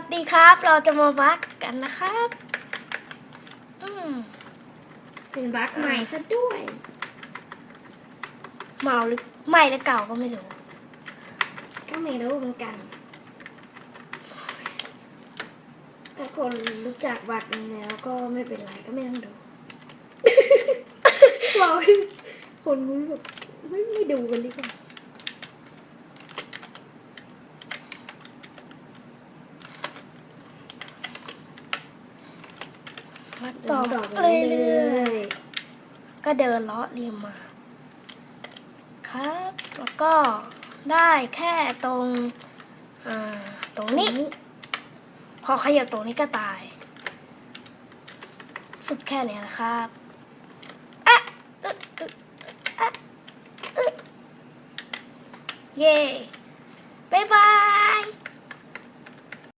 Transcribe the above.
วัสดีครับ เราจะมาวักกันนะครับ อืมเป็นบั๊กใหม่ซะด้วยเมาหรือไม่หรือเก่าก็ไม่รู้ ก็ไม่รู้เหมือนกัน ถ้าคนรู้จักบัตรนี้แล้วก็ไม่เป็นไรก็ไม่ต้องดูเราคนรู้แบบไม่ไม่ดูกันดีกว่า ต่อต่อไปเรื่เรื่ออยยๆก็เดินเลาะเรียมมา ครับ แล้วก็ได้แค่ตรงอ่าตรงๆนี้ พอขยับตรงนี้ก็ตาย สุดแค่เนี้ยนะครับอะอึ๊ะอึ๊ะอะอึ๊ะเย้ บ๊ายบาย